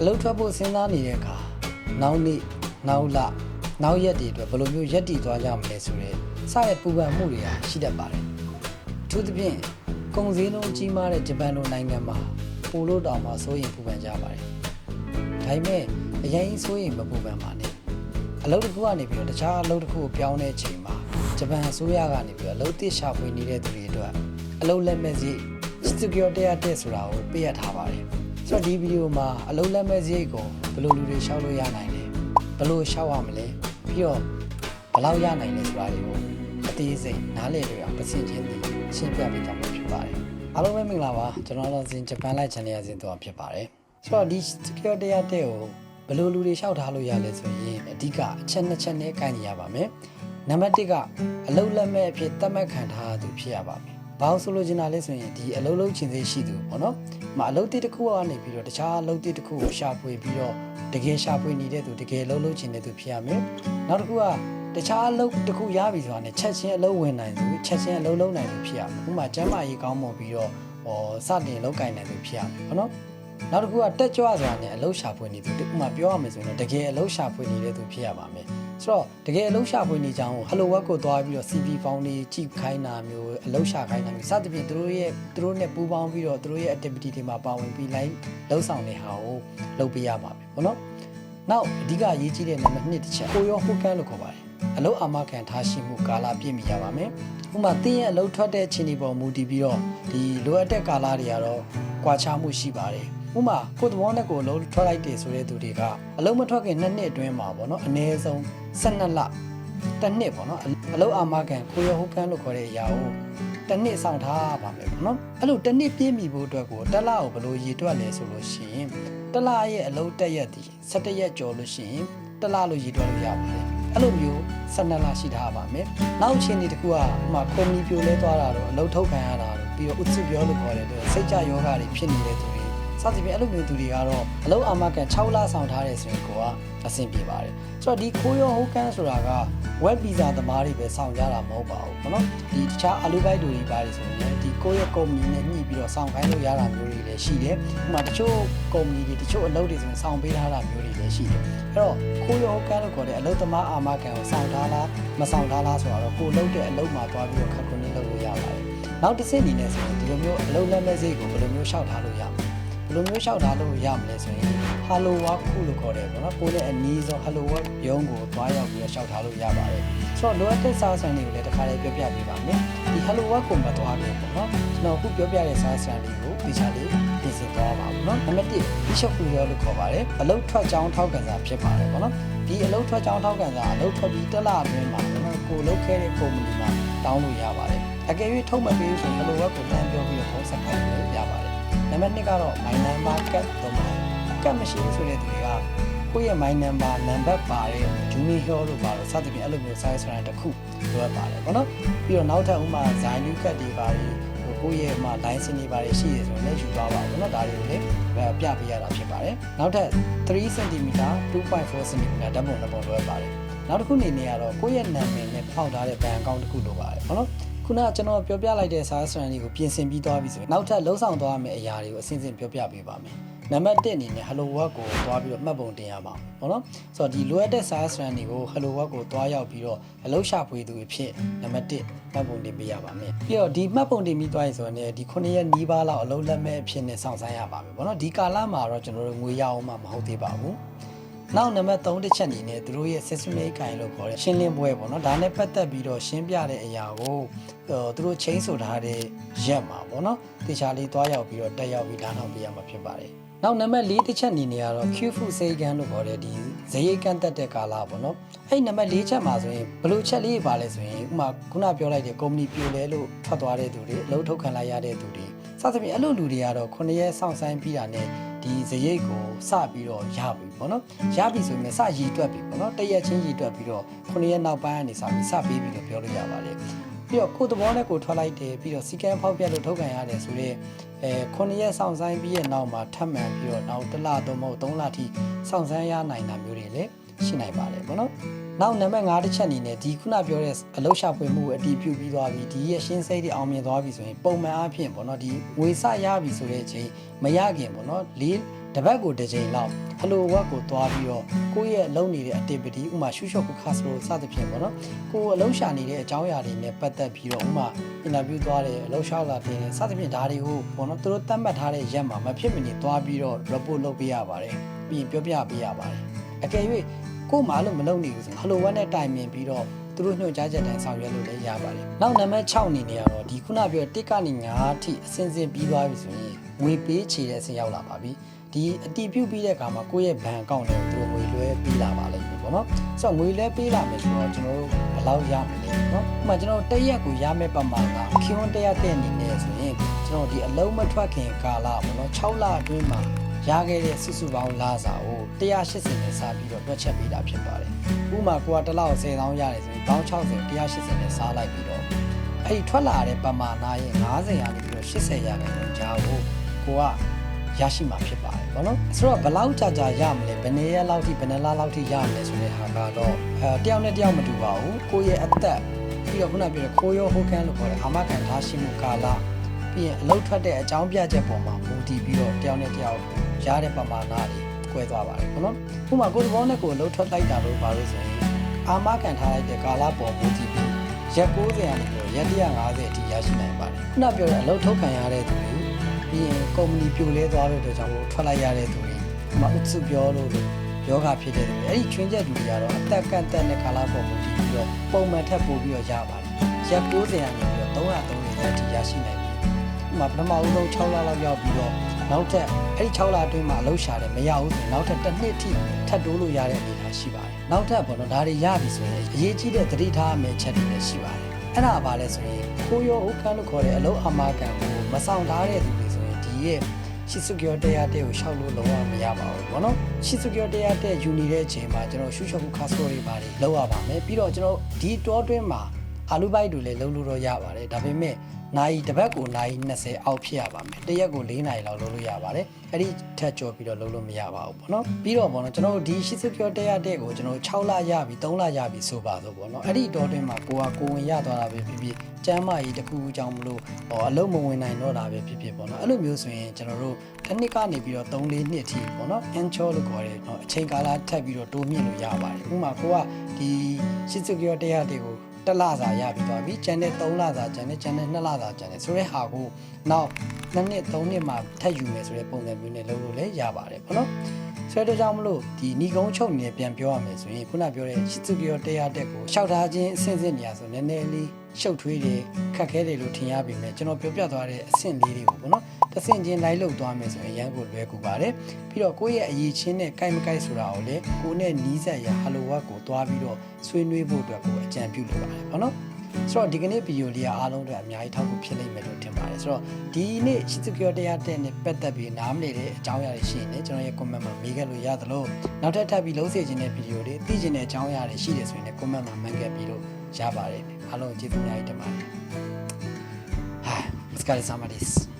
အလုပ်ထွက်ဖို့စဉ်းစားနေတဲ့အခါနောက်နေ့နောက်လနောက်ရက်တွေအတွက်ဘယ်လိုမျိုးရက်တည်သွားကြမလဲဆိုတဲ့စတဲ့ပူပန်မှုတွေဟာရှိတတ်ပါတယ်အထူးသဖြင့်ကုန်စည်နှုန်းကြီးမားတဲ့ဂျပန်လိုနိုင်ငံမှာပိုလို့တောင်မှစိုးရင်ပူပန်ကြပါတယ်ဒါပေမဲ့အရင်စိုးရင်မပူပန်ပါနဲ့အလုပ်တစ်ခုကနေပြီးတော့တခြားအလုပ်တစ်ခုကိုပြောင်းတဲ့အချိန်မှာဂျပန်အစိုးရကနေပြီးတော့အလုပ်သစ်ရှာဖွေနေတဲ့သူတွေအတွက်အလုပ်လက်မဲ့စီ security တက်ဆိုတာကိုပေးရထားပါတယ် ဆိုတော့ဒီဗီဒီယိုမှာအလုပ်လက်မဲ့စီကိုဘယ်လိုလူတွေရှောက်လို့ရနိုင်လဲဘယ်လိုရှောက်ရမလဲပြီးတော့ဘယ်လောက်ရနိုင်လဲဆိုတာတွေကိုအသေးစိတ်နားလည်တွေ့အောင်တစ်ဆင့်ချင်းသိရှင်းပြပေးသွားမှာဖြစ်ပါတယ်အားလုံးပဲမင်္ဂလာပါကျွန်တော်တို့ဇင်ဂျပန်လိုက် channel ရစဉ်တော့ဖြစ်ပါတယ်ဆိုတော့ဒီ security တက်ကိုဘယ်လိုလူတွေရှောက်ထားလို့ရလဲဆိုရင်အဓိကအချက်နှစ်ချက်နဲ့ကိုင်နေရပါမယ်နံပါတ်1ကအလုပ်လက်မဲ့အဖြစ်သတ်မှတ်ခံထားရသူဖြစ်ရပါမယ်။ ဘာလို့ဆိုလို့ချင်တာလဲဆိုရင်ဒီအလုပ်လုပ်ခြင်းသေးရှိသူပေါ့နော်။မအလုပ်တစ်တစ်ခုကနေပြီးတော့တခြားအလုပ်တစ်တစ်ခုကိုရှာဖွေပြီးတော့တကယ်ရှာဖွေနေတဲ့သူတကယ်အလုပ်လုပ်ခြင်းတဲ့သူဖြစ်ရမယ်။နောက်တစ်ခုကတခြားအလုပ်တစ်ခုရပြီဆိုတာနဲ့ချက်ချင်းအလုပ်ဝင်နိုင်သူချက်ချင်းအလုပ်လုပ်နိုင်သူဖြစ်ရမယ်။ဥပမာကျမ်းမာရေးကောင်းမွန်ပြီးတော့ဟောစတင်လုပ်ကင်နိုင်သူဖြစ်ရမယ်ပေါ့နော်။ နောက်တစ်ခုကတက်ကြွစွာနဲ့အလုပ်ရှာဖွေနေသူဥပမာပြောရမယ်ဆိုရင်တော့တကယ်အလုပ်ရှာဖွေနေတဲ့သူဖြစ်ရပါမယ်။ဆိုတော့တကယ်အလုပ်ရှာဖွေနေကြအောင် Hello Work ကိုသွားပြီးတော့ CV ဖောင်းလေးကြည့်ခိုင်းတာမျိုးအလုပ်ရှာခိုင်းတာမျိုးစသဖြင့်သူတို့ရဲ့သူတို့နဲ့ပူးပေါင်းပြီးတော့သူတို့ရဲ့ activity တွေမှာပါဝင်ပြီး line လုပ်ဆောင်နေဟာကိုလုပ်ပေးရပါမယ်ပေါ့နော်။နောက်အဓိကအရေးကြီးတဲ့နံပါတ်1တစ်ချက်ကိုရောဟုတ်ကန်းလို့ခေါ်ပါတယ်။အလုပ်အာမခံထားရှိမှုကာလပြည့်မီရပါမယ်။ဥပမာတင်းရဲ့အလုပ်ထွက်တဲ့ချိန်ဒီပေါ်မူတည်ပြီးတော့ဒီလိုအပ်တဲ့ကာလတွေကတော့ကွာခြားမှုရှိပါတယ်။ ဥပမာကိုယ်သဘောနဲ့ကိုယ်အလုံးထွက်လိုက်တယ်ဆိုတဲ့သူတွေကအလုံးမထွက်ခင်နှစ်နှစ်အတွင်းမှာပေါ့နော်အနည်းဆုံး12လတစ်နှစ်ပေါ့နော်အလုံးအာမခံကိုရဟုတ်ကန်းလို့ခေါ်တဲ့အရာကိုတစ်နှစ်ဆောင်ထားပါမယ်ပေါ့နော်အဲ့လိုတစ်နှစ်ပြည့်မီဖို့အတွက်ကိုတစ်လကိုဘယ်လိုရည်တွက်လဲဆိုလို့ရှိရင်တစ်လရဲ့အလုံးတက်ရက်ဒီ17ရက်ကျော်လို့ရှိရင်တစ်လလို့ရည်တွက်လို့ရပါတယ်အဲ့လိုမျိုး12လရှိထားပါမယ်နောက်အချိန်ဒီတစ်ခုကဥပမာကွန်မြူပြိုလဲသွားတာတော့အလုံးထုတ်ခံရတာတော့ပြီးတော့ဥစုပြောလို့ခေါ်တဲ့စိတ်ကြယောဂတွေဖြစ်နေတဲ့သူတွေ စသဖြင့်အဲ့လိုမျိုးသူတွေကတော့အလုံးအာမခံ6လဆောင်ထားတယ်ဆိုရင်ကိုကအဆင်ပြေပါတယ်ဆိုတော့ဒီခိုးရောဟုတ်ကန်ဆိုတာက web visa သမားတွေပဲဆောင်ကြတာမဟုတ်ပါဘူးเนาะဒီတခြားအလုပ်ဘိုက်တွေပါတယ်ဆိုရင်ဒီကိုယ့်ရဲ့ company နဲ့ညှိပြီးတော့ဆောင်ခိုင်းလို့ရတာမျိုးတွေလည်းရှိတယ်ဥပမာတချို့ company တွေတချို့အလုပ်တွေဆိုရင်ဆောင်ပေးထားတာမျိုးတွေလည်းရှိတယ်အဲ့တော့ခိုးရောဟုတ်ကန်လို့ခေါ်တဲ့အလုပ်သမားအာမခံကိုဆောင်ထားလားမဆောင်ထားလားဆိုတော့ကိုလုပ်တဲ့အလုပ်မှာသွားပြီးတော့ခက်ခွန်းနေလုပ်လို့ရပါတယ်နောက်တစ်ဆင့်အနေနဲ့ဆိုရင်ဒီလိုမျိုးအလုပ်လက်မဲ့စိတ်ကိုဘယ်လိုမျိုးရှောက်ထားလို့ရမလဲ ဘယ်လိုမျိုးလျှောက်ထားလို့ရမလဲဆိုရင် Hello Work ခုလို့ခေါ်တယ်ပေါ့နော်ကိုယ့်ရဲ့အနည်းဆုံး Hello Work ရုံးကိုတွားရောက်ပြီးတော့လျှောက်ထားလို့ရပါတယ်ဆိုတော့လိုအပ်တဲ့စာစံတွေကိုလည်းတစ်ခါလေးပြောပြပေးပါမယ်ဒီ Hello Work ကိုမတွားဘူးပေါ့နော်ကျွန်တော်အခုပြောပြတဲ့စာစံတွေကိုဒီချာလေးပြင်ဆင်သွားပါဘူးနော်နံပါတ်1 Bishop ခုရောလို့ခေါ်ပါတယ်အလုပ်ထွက်ကြောင်းထောက်ခံစာဖြစ်ပါတယ်ပေါ့နော်ဒီအလုပ်ထွက်ကြောင်းထောက်ခံစာအလုပ်ထွက်ပြီးတစ်လအတွင်းမှာပေါ့နော်ကိုလုပ်ခဲ့တဲ့ company မှာတောင်းလို့ရပါတယ်အကယ်၍ထုတ်မပေးဘူးဆိုရင် Hello Work ကိုလမ်းပြောပြီးတော့ခေါ်ဆက်ခိုင်းလို့ရပါတယ်နံ ပါတ်2ကတော့ my number cat တော့မှာ cat မရှိဘူးဆိုတဲ့သူတွေကကိုယ့်ရဲ့ my number နံပါတ်ပါတဲ့ junior hero လို့ပါတော့စသဖြင့်အဲ့လိုမျိုး size ဆိုတာတစ်ခုလိုအပ်ပါတယ်ပေါ့နော်ပြီးတော့နောက်ထပ်ဥမာ zine new cat တွေပါတွေကိုယ့်ရဲ့မှာ line စင်တွေပါတွေရှိရဆိုရင်လည်းယူသွားပါဘူးเนาะဒါတွေကိုလည်းပြပေးရတာဖြစ်ပါတယ်နောက်ထပ်3 cm 2.4 cm ဓာတ်ပုံတစ်ပုံလိုအပ်ပါတယ်နောက်တစ်ခုအနေနဲ့ကတော့ကိုယ့်ရဲ့နာမည်နဲ့ဖောက်ထားတဲ့ဘဏ်အကောင့်တစ်ခုလိုပါတယ်ပေါ့နော် ခုနကကျွန်တော်ပြောပြလိုက်တဲ့စာစရန်လေးကိုပြင်ဆင်ပြီးသွားပြီဆိုရင်နောက်ထပ်လှုပ်ဆောင်သွားမယ့်အရာတွေကိုအစဉ်စဉ်ပြောပြပေးပါမယ်နံပါတ်1အနေနဲ့ Hello Work ကိုသွားပြီးတော့မှတ်ပုံတင်ရပါမယ်ပေါ့နော်ဆိုတော့ဒီလိုအပ်တဲ့စာစရန်တွေကို Hello Work ကိုသွားရောက်ပြီးတော့အလုပ်ရှာဖွေသူတွေဖြစ်နံပါတ်1မှတ်ပုံတင်ပေးရပါမယ်ပြီးတော့ဒီမှတ်ပုံတင်ပြီးသွားရင်ဆိုတော့ねဒီ9ရက်နီးပါးလောက်အလုပ်လက်မဲ့အဖြစ်နဲ့စောင့်ဆိုင်းရပါမယ်ပေါ့နော်ဒီကာလမှာတော့ကျွန်တော်တို့ငွေရအောင်မှမဟုတ်သေးပါဘူး နောက်နံပါတ်3တစ်ချက်အနေနဲ့သူတို့ရဲ့ system ကိုင်လို့ခေါ်တဲ့ရှင်းလင်းပွဲပေါ့နော်ဒါနဲ့ပတ်သက်ပြီးတော့ရှင်းပြတဲ့အရာကိုသူတို့ချိန်ဆိုထားတဲ့ရက်မှာပေါ့နော်တေချာလေးသွားရောက်ပြီးတော့တက်ရောက်ပြီးလာနောက်ပြရမှာဖြစ်ပါတယ်နောက်နံပါတ်၄တစ်ချက်အနေနဲ့ကတော့ Q food စေကန်လို့ခေါ်တဲ့ဒီဇရိတ်ကန့်တက်တဲ့ကာလပေါ့နော်အဲ့နံပါတ်၄ချက်မှာဆိုရင်ဘယ်လိုချက်လေးပါလဲဆိုရင်ဥမာခုနပြောလိုက်တဲ့ company ပြိုလဲလို့ထွက်သွားတဲ့သူတွေအလုပ်ထုတ်ခံလိုက်ရတဲ့သူတွေစသဖြင့်အဲ့လိုလူတွေကတော့9ရက်စောင့်ဆိုင်ပြီးတာနဲ့ ဒီဇရိတ်ကိုစပြီးတော့ရပြီပေါ့နော်ရပြီဆိုရင်စရည်တွက်ပြီပေါ့နော်တရက်ချင်းရည်တွက်ပြီးတော့9ရက်နောက်ပိုင်းကနေစပြီးစပေးပြီးလို့ပြောလို့ရပါတယ်ပြီးတော့ကိုယ်သဘောနဲ့ကိုယ်ထွက်လိုက်တယ်ပြီးတော့စီကံဖောက်ပြက်လို့ထုတ်ခံရတယ်ဆိုတော့အဲ9ရက်ဆောင်ဆိုင်ပြီးရဲ့နောက်မှာထပ်မံပြီးတော့နောက်တစ်လသုံးမဟုတ်3လထိဆောင်ဆိုင်ရနိုင်တာမျိုးတွေလည်းရှိနိုင်ပါတယ်ပေါ့နော် နောက်နံပါတ်5တစ်ချက်အနေနဲ့ဒီခုနပြောတဲ့အလုရှာဖွေမှုကိုအတီးပြုတ်ပြီးသွားပြီဒီရဲ့ရှင်းစိတ်တွေအောင်မြင်သွားပြီဆိုရင်ပုံမှန်အားဖြင့်ပေါ့နော်ဒီငွေစရပြီဆိုတဲ့အချိန်မရခင်ပေါ့နော်၄တစ်ပတ်ကိုတစ်ချိန်လောက်ဟလိုဝက်ကိုသွားပြီးတော့ကိုယ့်ရဲ့အလုပ်နေတဲ့အ activity ဥပမာရှူရှော့ကိုခါစလို့စသဖြင့်ပေါ့နော်ကိုယ်အလုပ်ရှာနေတဲ့အကြောင်းအရာတွေနဲ့ပတ်သက်ပြီးတော့ဥပမာ interview သွားတယ်အလုပ်ရှာလာတင်တယ်စသဖြင့်ဒါတွေကိုပေါ့နော်သူတို့သတ်မှတ်ထားတဲ့ရက်မှာမဖြစ်မနေသွားပြီးတော့ report လုပ်ပေးရပါတယ်ပြီးရင်ပြောပြပေးရပါတယ်အကယ်၍ ကို့မှာလို့မလုပ်နေဘူးဆိုရင်ဟလိုဝက်နဲ့တိုင်ပင်ပြီးတော့သူတို့ညွှန်ကြားချက်တိုင်းဆောင်ရွက်လို့လည်းရပါတယ်။နောက်နံပါတ်6အနေနဲ့ကတော့ဒီခုနပြောတစ်ကနေ9အထိအစင်စင်ပြီးသွားပြီဆိုရင်ငွေပေးချေတဲ့အဆင့်ရောက်လာပါပြီ။ဒီအတီးပြုတ်ပြီးတဲ့အခါမှာကိုယ့်ရဲ့ဘဏ်အကောင့်တွေကိုသူတို့ငွေလွှဲပေးလာပါလိမ့်မယ်ပေါ့နော်။ဆိုတော့ငွေလွှဲပေးလာမယ်ဆိုတော့ကျွန်တော်တို့ဘယ်လောက်ရမလဲနော်။ဥပမာကျွန်တော်တို့တစ်ရက်ကိုရမယ့်ပမာဏခွန်းတစ်ရက်တဲ့အနေနဲ့ဆိုရင်ကျွန်တော်ဒီအလုံးမထွက်ခင်ကာလပေါ့နော်6လအတွင်းမှာ ရခဲ့တဲ့စုစုပေါင်းလာစာကို180နဲ့စပြီးတော့တွက်ချက်ပေးတာဖြစ်ပါတယ်။ဥပမာကိုကတစ်လောက်10,000ရတယ်ဆိုရင်160 180နဲ့စားလိုက်ပြီးတော့အဲ့ဒီထွက်လာတဲ့ပမာဏရဲ့90ရာနေပြီးတော့80ရာခိုင်နှုန်းကြားကိုကိုကရရှိမှာဖြစ်ပါတယ်ဘောနော်ဆိုတော့ဘယ်လောက်ကြာကြာရမလဲဘယ်နှစ်ရက်လောက်ထိဘယ်နှစ်လလောက်ထိရမလဲဆိုတဲ့ဟာကတော့အဲတယောက်နဲ့တယောက်မတူပါဘူးကိုယ့်ရဲ့အသက်ပြီးတော့ခုနပြောတဲ့ခိုးရောဟိုကန်လို့ခေါ်တဲ့အာမခံထားရှိမှုကာလပြီးရင်အလုတ်ထွက်တဲ့အကြောင်းပြချက်ပေါ်မှာမူတည်ပြီးတော့တယောက်နဲ့တယောက် ရတဲ့ပမာဏတွေကွဲသွားပါတယ်ဘောနော်ဥပမာကိုယ်တဘောနဲ့ကိုယ်အလုတ်ထွက်လိုက်တာလို့ပါလို့ဆိုရင်အာမခံထားလိုက်တဲ့ကာလပေါ်မူတည်ပြီးရက်90ရာနေပြီးတော့ရက်150အထိရရှိနိုင်ပါတယ်ခုနပြောတဲ့အလုတ်ထုတ်ခံရတဲ့သူတွေပြီးရင်ကုမ္ပဏီပြိုလဲသွားတဲ့အတွက်ကြောင့်မို့ထွက်လိုက်ရတဲ့သူတွေဥပမာဥစုပြောလို့လို့ယောဂဖြစ်တဲ့သူတွေအဲ့ဒီချွင်းချက်သူတွေကတော့အသက်ကန့်တက်တဲ့ကာလပေါ်မူတည်ပြီးတော့ပုံမှန်ထက်ပိုပြီးတော့ရပါတယ်ရက်90ရာနေပြီးတော့330ရက်အထိရရှိနိုင်တယ်ဥပမာပထမဦးဆုံး6လလောက်ရောက်ပြီးတော့ နောက်ထပ်အဲ့ဒီ6လအတွင်းမှာအလုပ်ရှာတယ်မရဘူးဆိုရင်နောက်ထပ်တစ်နှစ်ထိထပ်တိုးလို့ရတဲ့အနေအထားရှိပါတယ်နောက်ထပ်ပေါ့နော်ဒါတွေရပြီဆိုရင်အရေးကြီးတဲ့သတိထားရမယ့်ချက်တွေလည်းရှိပါတယ်အဲ့ဒါဘာလဲဆိုရင်ကိုရောဥက္ကန်းလို့ခေါ်တဲ့အလုပ်အမာခံကိုမဆောင်ထားတဲ့သူတွေဆိုရင်ဒီရဲ့ရှိစုကျော်တရားတဲ့ကိုရှောက်လို့လုံးဝမရပါဘူးဘောနော်ရှိစုကျော်တရားတဲ့ယူနေတဲ့အချိန်မှာကျွန်တော်ရှုရှုပ်ခုခါဆိုတွေပါတယ်လောက်ရပါမယ်ပြီးတော့ကျွန်တော်ဒီတောတွင်းမှာအာလူဘိုက်တွေလည်းလုံးလို့တော့ရပါတယ်ဒါပေမဲ့ နိုင်တစ်ပတ်ကိုနိုင်20အောက်ဖြစ်ရပါမယ်တစ်ရက်ကို4နိုင်လောက်လုံးလို့ရပါတယ်အဲ့ဒီထက်ကျော်ပြီးတော့လုံးလို့မရပါဘူးပေါ့နော်ပြီးတော့ပေါ့နော်ကျွန်တော်တို့ဒီရှိစုကျော်တရားတဲ့ကိုကျွန်တော်6လရပြီ3လရပြီဆိုပါဆိုပေါ့နော်အဲ့ဒီတောတွင်းမှာကိုကကိုဝင်ရသွားတာပဲဖြစ်ဖြစ်ကျမ်းမာရေးတစ်ခုခုကြောင့်မလို့ဟောအလုံးမဝင်နိုင်တော့တာပဲဖြစ်ဖြစ်ပေါ့နော်အဲ့လိုမျိုးဆိုရင်ကျွန်တော်တို့တစ်နှစ်ကနေပြီးတော့3-4နှစ်ထိပေါ့နော် enchor လို့ခေါ်တယ်နော်အချိန်ကာလထပ်ပြီးတော့တိုးမြင့်လို့ရပါတယ်ဥပမာကိုကဒီရှိစုကျော်တရားတဲ့ကို တစ်လစာရပြီးသွားပြီကျန်တဲ့3လစာကျန်တဲ့ကျန်တဲ့2လစာကျန်တဲ့ဆိုတဲ့ဟာကိုနောက်2နှစ်3နှစ်မှထပ်ယူမယ်ဆိုတဲ့ပုံစံမျိုးနဲ့လုပ်လို့လည်းရပါတယ်ပေါ့နော် ဆိုတော့ကြောင့်မလို့ဒီညီကုန်းချုပ်နေပြန်ပြောရမယ်ဆိုရင်ခုနပြောတဲ့ရှိစုကျော်တရားတက်ကိုရှောက်ထားခြင်းအဆင့်ဆင့်နေရာဆိုနည်းနည်းလေးရှုပ်ထွေးတယ်ခက်ခဲတယ်လို့ထင်ရပေမဲ့ကျွန်တော်ပြောပြသွားတဲ့အဆင့်လေးတွေကိုပေါ့နော်တစ်ဆင့်ချင်းလိုက်လုပ်သွားမယ်ဆိုရင်ရန်ကိုလွယ်ကူပါတယ်ပြီးတော့ကိုယ့်ရဲ့အရေးချင်းနဲ့ကိုက်မကိုက်ဆိုတာကိုလည်းကိုယ်နဲ့နီးစပ်ရဟလိုဝတ်ကိုသွားပြီးတော့ဆွေးနွေးဖို့အတွက်ကိုအကြံပြုလိုပါတယ်ပေါ့နော် ဆိုတော့ဒီကနေ့ဗီဒီယိုလေးကအားလုံးအတွက်အများကြီးထောက်ကူဖြစ်လိမ့်မယ်လို့ထင်ပါတယ်ဆိုတော့ဒီနေ့ရှိသူကျော်တရားတဲ့နဲ့ပတ်သက်ပြီးနားမလည်တဲ့အကြောင်းအရာတွေရှိရင်လည်းကျွန်တော်ရဲ့ comment မှာမေးခဲ့လို့ရသလိုနောက်ထပ်ထပ်ပြီးလုံးစေခြင်းတဲ့ဗီဒီယိုတွေသိချင်တဲ့အကြောင်းအရာတွေရှိတယ်ဆိုရင်လည်း comment မှာမှန်ခဲ့ပြီးလို့ရပါတယ်အားလုံးကျေးဇူးများကြီးတင်ပါတယ်ဟာ let's get it some of this